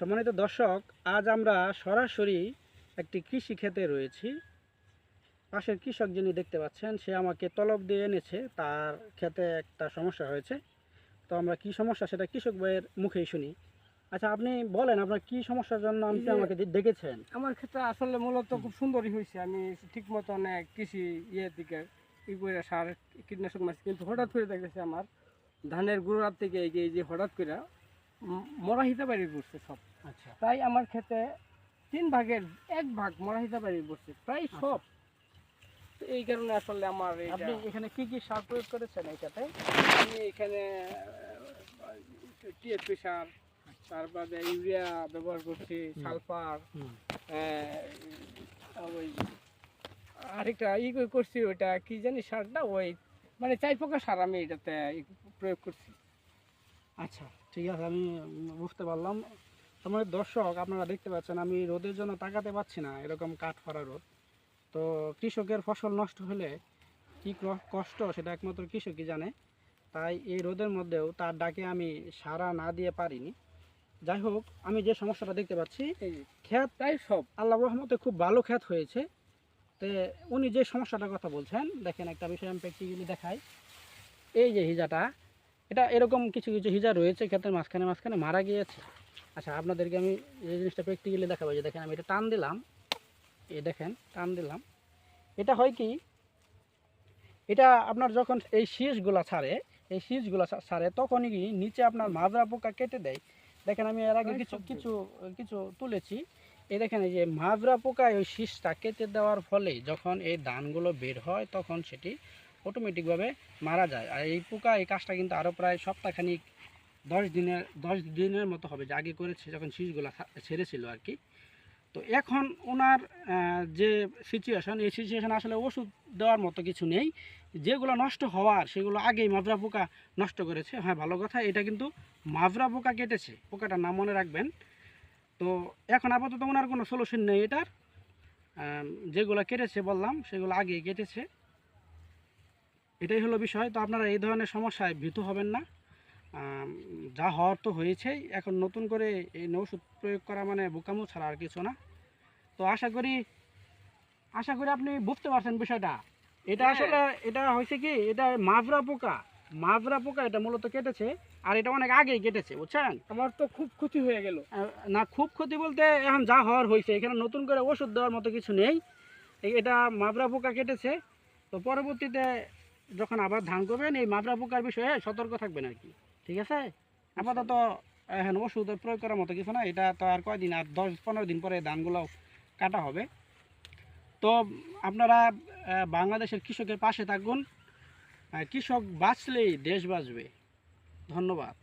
সম্মানিত দর্শক আজ আমরা সরাসরি একটি কৃষি ক্ষেতে রয়েছি। পাশের কৃষক যিনি দেখতে পাচ্ছেন সে আমাকে তলব দিয়ে এনেছে। তার ক্ষেতে একটা সমস্যা হয়েছে। তো আমরা কি সমস্যা সেটা কৃষক ভাইয়ের মুখেই শুনি। আচ্ছা আপনি বলেন আপনার কি সমস্যার জন্য আপনি আমাকে দেখেছেন? আমার ক্ষেত্রে আসলে মূলত খুব সুন্দরই হয়েছে। আমি ঠিক মতন আহ, কৃষি ইয়ের দিকে ই করে সার কীটনাশক মাছ কিন্তু হঠাৎ করে দেখতেছি আমার ধানের গোড়ার থেকে এই যে হঠাৎ করে মরা হিতা বাড়ি পড়ছে সব। আচ্ছা। তাই আমার ক্ষেতে তিন ভাগের এক ভাগ মরা হিতা বাড়ি পড়ছে প্রায় সব। তো এই কারণে আসলে আমার আপনি এখানে কি কি সার প্রয়োগ করেছেন এই ক্ষেতে আমি এখানে টিএসপি সার তারপরে ইউরিয়া ব্যবহার করছি সালফার ওই আরেকটা ই করছি ওইটা কি জানি সারটা ওই মানে চাই প্রকার সার আমি এটাতে প্রয়োগ করছি। আচ্ছা। ঠিক আছে আমি বুঝতে পারলাম। তোমার দর্শক আপনারা দেখতে পাচ্ছেন আমি রোদের জন্য তাকাতে পাচ্ছি না এরকম কাঠ ফাড়া রোদ। তো কৃষকের ফসল নষ্ট হলে কী কষ্ট সেটা একমাত্র কৃষকই জানে। তাই এই রোদের মধ্যেও তার ডাকে আমি সারা না দিয়ে পারিনি। যাই হোক আমি যে সমস্যাটা দেখতে পাচ্ছি ক্ষেত প্রায় সব। আল্লাহ রহমতে খুব ভালো ক্ষেত হয়েছে। তে উনি যে সমস্যাটার কথা বলছেন দেখেন একটা বিষয় আমি প্র্যাকটিক্যালি দেখাই। এই যে হিজাটা এটা এরকম কিছু কিছু হিজা রয়েছে ক্ষেত্রে মাঝখানে মাঝখানে মারা গিয়েছে। আচ্ছা আপনাদেরকে আমি এই জিনিসটা প্র্যাকটিক্যালি দেখাবো। যে দেখেন আমি এটা টান দিলাম। এই দেখেন টান দিলাম। এটা হয় কি এটা আপনার যখন এই শীষগুলা ছাড়ে এই শীষগুলা ছাড়ে তখনই কি নিচে আপনার মাজরা পোকা কেটে দেয়। দেখেন আমি এর আগে কিছু কিছু কিছু তুলেছি। এই দেখেন এই যে মাজরা পোকায় ওই শীষটা কেটে দেওয়ার ফলে যখন এই ধানগুলো বের হয় তখন সেটি অটোমেটিকভাবে মারা যায়। আর এই পোকা, এই কাজটা কিন্তু আরও প্রায় সপ্তাহখানিক, দশ দিনের দশ দিনের মতো হবে যে আগে করেছে যখন শীষগুলো ছেড়েছিল আর কি। তো এখন ওনার যে সিচুয়েশন এই সিচুয়েশন আসলে ওষুধ দেওয়ার মতো কিছু নেই। যেগুলো নষ্ট হওয়ার, সেগুলো আগেই মাজরা পোকা নষ্ট করেছে। হ্যাঁ ভালো কথা, এটা কিন্তু মাজরা পোকা কেটেছে। পোকাটার নাম মনে রাখবেন। তো এখন আপাতত ওনার কোনো সলিউশন নেই এটার। যেগুলো কেটেছে বললাম, সেগুলো আগে কেটেছে। এটাই হলো বিষয়। তো আপনারা এই ধরনের সমস্যায় ভীত হবেন না। যা হওয়ার তো হয়েছেই। এখন নতুন করে এই ওষুধ প্রয়োগ করা মানে বোকামো ছাড়া আর কিছু না। তো আশা করি আশা করি আপনি বুঝতে পারছেন বিষয়টা। এটা হ্যাঁ। আসলে এটা হয়েছে কি? এটা মাজরা পোকা। মাজরা পোকা এটা মূলত কেটেছে আর এটা অনেক আগেই কেটেছে বুঝছেন? আমার তো খুব ক্ষতি হয়ে গেল। না খুব ক্ষতি বলতে এখন যা হওয়ার হয়েছে এখানে নতুন করে ওষুধ দেওয়ার মতো কিছু নেই। এটা মাবরা পোকা কেটেছে। তো পরবর্তীতে যখন আবার ধান করবেন, এই মাদ্রা পোকার বিষয়ে সতর্ক থাকবেন আর কি। ঠিক আছে? আপাতত হ্যাঁ ওষুধ প্রয়োগ করার মতো কিছু না, এটা তো আর কয়দিন, আর দশ, পনেরো দিন পরে ধানগুলো কাটা হবে। তো আপনারা বাংলাদেশের কৃষকের পাশে থাকুন। কৃষক বাঁচলেই দেশ বাঁচবে। ধন্যবাদ।